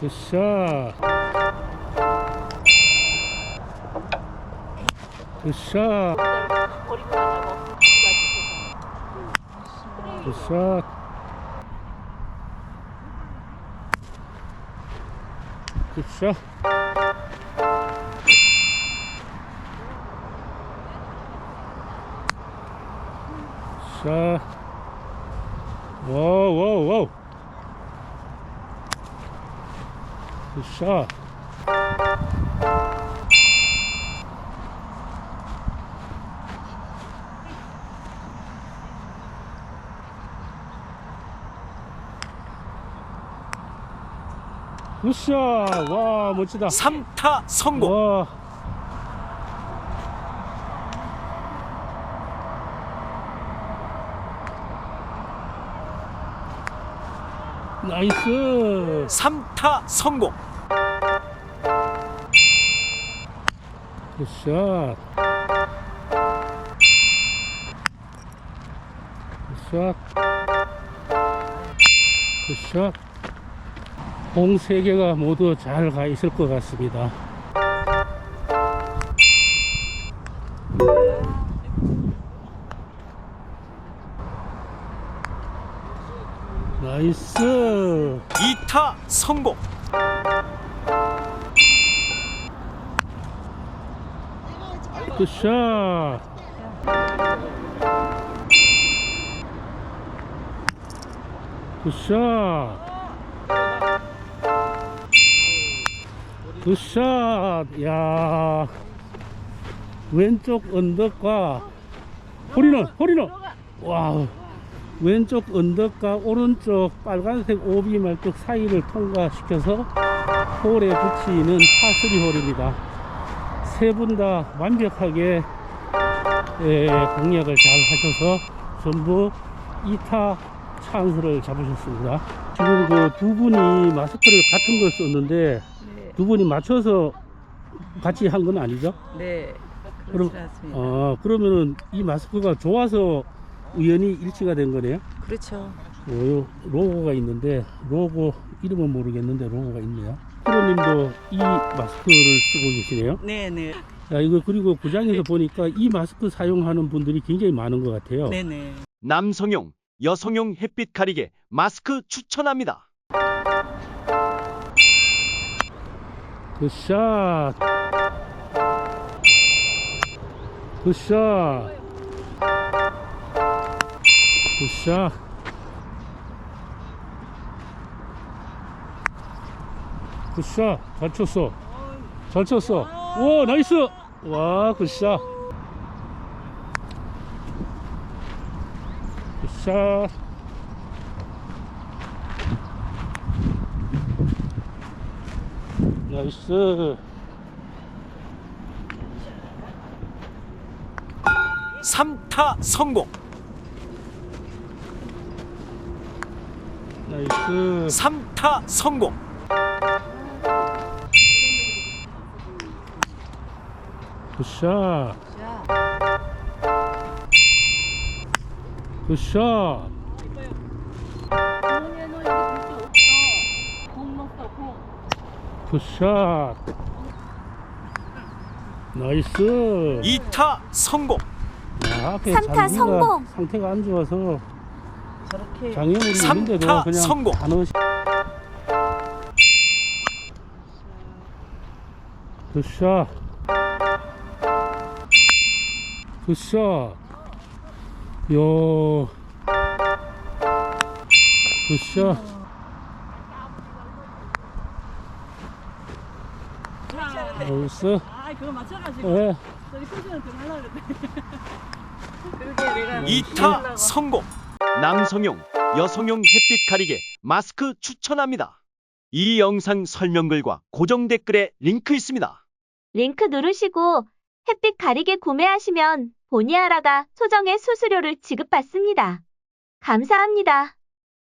굿샷. 굿샷. 버리고 가자고. 굿샷. 굿샷. 굿샷. 와, 멋지다. 3타 성공. 와. 나이스. 3타 성공. 굿샷. 굿샷. 굿샷. 공 3개가 모두 잘 가 있을 것 같습니다. 나이스. 2타 성공. 굿샷. 굿샷. 굿샷. 야. 왼쪽 언덕과 호리는 호리는 와우. 왼쪽 언덕과 오른쪽 빨간색 오비 말뚝 사이를 통과시켜서 홀에 붙이는 파3 홀입니다. 세 분 다 완벽하게 예, 공략을 잘 하셔서 전부 2타 찬스를 잡으셨습니다. 지금 그 두 분이 마스크를 같은 걸 썼는데 네. 두 분이 맞춰서 같이 한 건 아니죠? 네. 그럼 그렇지 않습니다. 어, 그러면은 이 마스크가 좋아서 우연히 일치가 된 거네요. 그렇죠. 어, 요 로고가 있는데 로고 이름은 모르겠는데 로고가 있네요. 프로님도 이 마스크를 쓰고 계시네요. 네, 네. 야, 이거 그리고 구장에서 보니까 이 마스크 사용하는 분들이 굉장히 많은 것 같아요. 네, 네. 남성용, 여성용 햇빛 가리개 마스크 추천합니다. 굿샷. 굿샷. 굿샷. 굿샷. 잘 쳤어. 잘 쳤어. 오, 나이스. 와, 굿샷. 굿샷. 나이스. 3타 성공. 나이스. 3타 성공. 굿샷. 굿샷. 굿샷. 나이스. 2타 성공. 야, 앞에 삼타 장비가 성공. 상태가 안 좋아서 장애물이 있는데도 삼타 그냥 성공. 다 넣으시. 굿샷. 굿샷. 요. 굿샷. 나이스. 아, 그거 맞춰가지고 예. 저기 포즈는 좀 하려고 그랬대. 그러게 내가 2타 성공. 남성용, 여성용 햇빛 가리개 마스크 추천합니다. 이 영상 설명글과 고정 댓글에 링크 있습니다. 링크 누르시고 햇빛 가리개 구매하시면 보니아라가 소정의 수수료를 지급받습니다. 감사합니다.